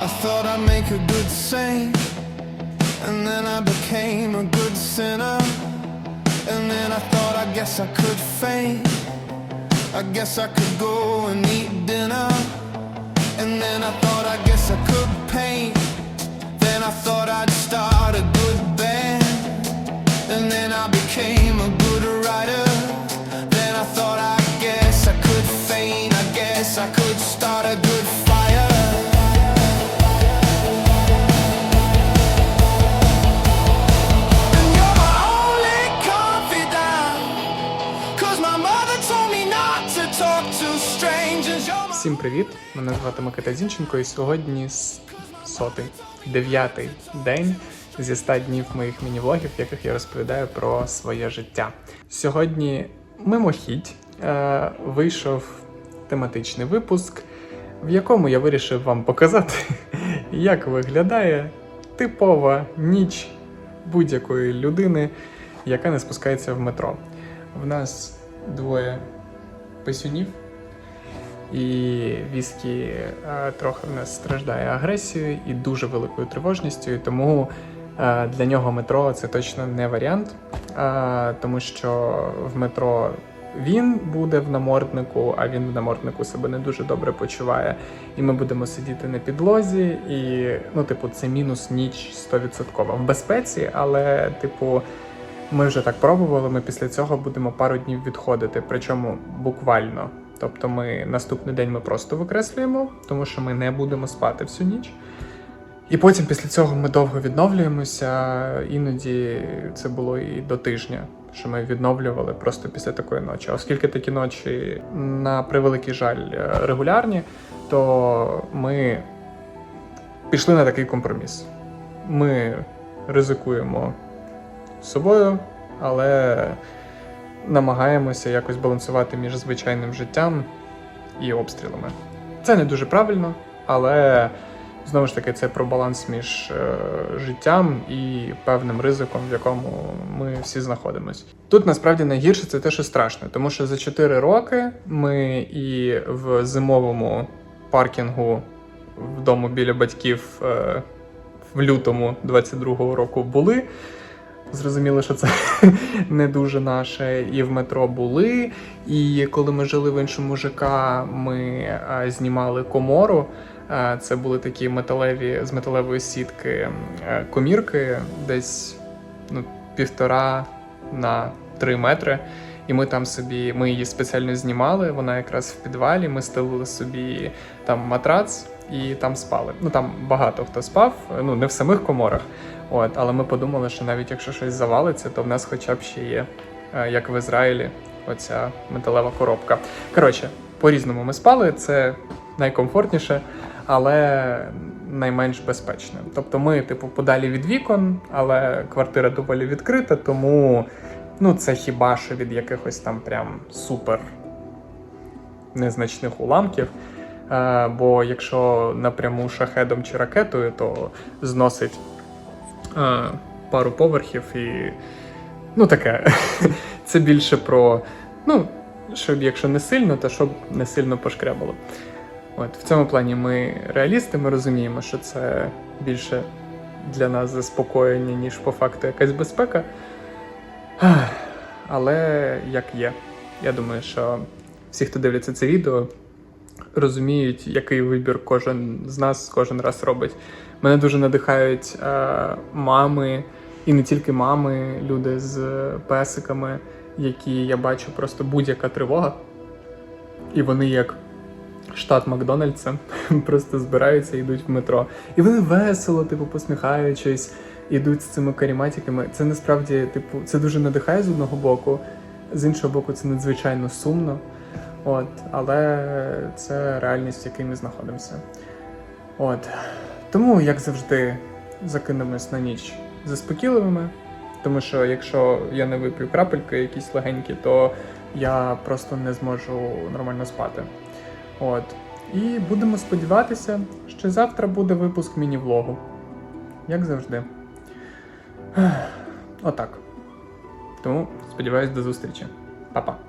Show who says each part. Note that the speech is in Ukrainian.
Speaker 1: I thought I'd make a good saint, and then I became a good sinner. And then I thought, I guess I could faint. I guess I could go and eat dinner. And then I thought, I guess I could paint. Then I thought I'd start a good band. And then I became a good writer. Then I thought, I guess I could faint. I guess I could start a good
Speaker 2: Всім привіт! Мене звати Микита Зінченко, і сьогодні сотий, дев'ятий день зі 100 днів моїх міні-влогів, в яких я розповідаю про своє життя. Сьогодні мимохідь е, вийшов тематичний випуск, в якому я вирішив вам показати, як виглядає типова ніч будь-якої людини, яка не спускається в метро. В нас двоє писюнів. І віскі е, трохи в нас страждає агресією і дуже великою тривожністю. І тому е, для нього метро це точно не варіант, е, тому що в метро він буде в наморднику, а він в наморднику себе не дуже добре почуває. І ми будемо сидіти на підлозі, і ну, типу, це мінус ніч 100%. В безпеці, але, типу. Ми вже так пробували. Ми після цього будемо пару днів відходити, причому буквально. Тобто, ми наступний день ми просто викреслюємо, тому що ми не будемо спати всю ніч. І потім після цього ми довго відновлюємося. Іноді це було і до тижня, що ми відновлювали просто після такої ночі. Оскільки такі ночі, на превеликий жаль, е, регулярні, то ми пішли на такий компроміс. Ми ризикуємо собою, але намагаємося якось балансувати між звичайним життям і обстрілами. Це не дуже правильно, але знову ж таки це про баланс між е, життям і певним ризиком, в якому ми всі знаходимося. Тут насправді найгірше це те, що страшно, тому що за 4 роки ми і в зимовому паркінгу вдома біля батьків е, в лютому 22-го року були. Зрозуміло, що це не дуже наше. І в метро були. І коли ми жили в іншому ЖК, ми знімали комору. Це були такі металеві з металевої сітки е, комірки, десь ну, півтора на три метри. І ми там собі, ми її спеціально знімали. Вона якраз в підвалі. Ми стелили собі там матрац і там спали. Ну там багато хто спав, ну не в самих коморах. От, але ми подумали, що навіть якщо щось завалиться, то в нас хоча б ще є, е, як в Ізраїлі, оця металева коробка. Коротше, по-різному ми спали, це найкомфортніше, але найменш безпечне. Тобто ми, типу, подалі від вікон, але квартира доволі відкрита, тому ну, це хіба що від якихось там прям супер незначних уламків. Е, Бо якщо напряму шахедом чи ракетою, то зносить е, пару поверхів і. Ну, таке. Це більше про. Ну, щоб якщо не сильно, то щоб не сильно пошкрябало. От, в цьому плані ми реалісти, ми розуміємо, що це більше для нас заспокоєння, ніж по факту якась безпека. Але як є. Я думаю, що всі, хто дивляться це відео, розуміють, який вибір кожен з нас кожен раз робить. Мене дуже надихають е, мами, і не тільки мами, люди з песиками, які я бачу просто будь-яка тривога. І вони як штат Макдональдса просто збираються і йдуть в метро. І вони весело, типу, посміхаючись, ідуть з цими каріматиками. Це насправді, типу, це дуже надихає з одного боку, з іншого боку, це надзвичайно сумно. От, але це реальність, в якій ми знаходимося. От. Тому, як завжди, закинемось на ніч заспокійливими. Тому що якщо я не вип'ю крапельки якісь легенькі, то я просто не зможу нормально спати. От. І будемо сподіватися, що завтра буде випуск міні-влогу. Як завжди. Отак. Тому сподіваюсь, до зустрічі. Па-па.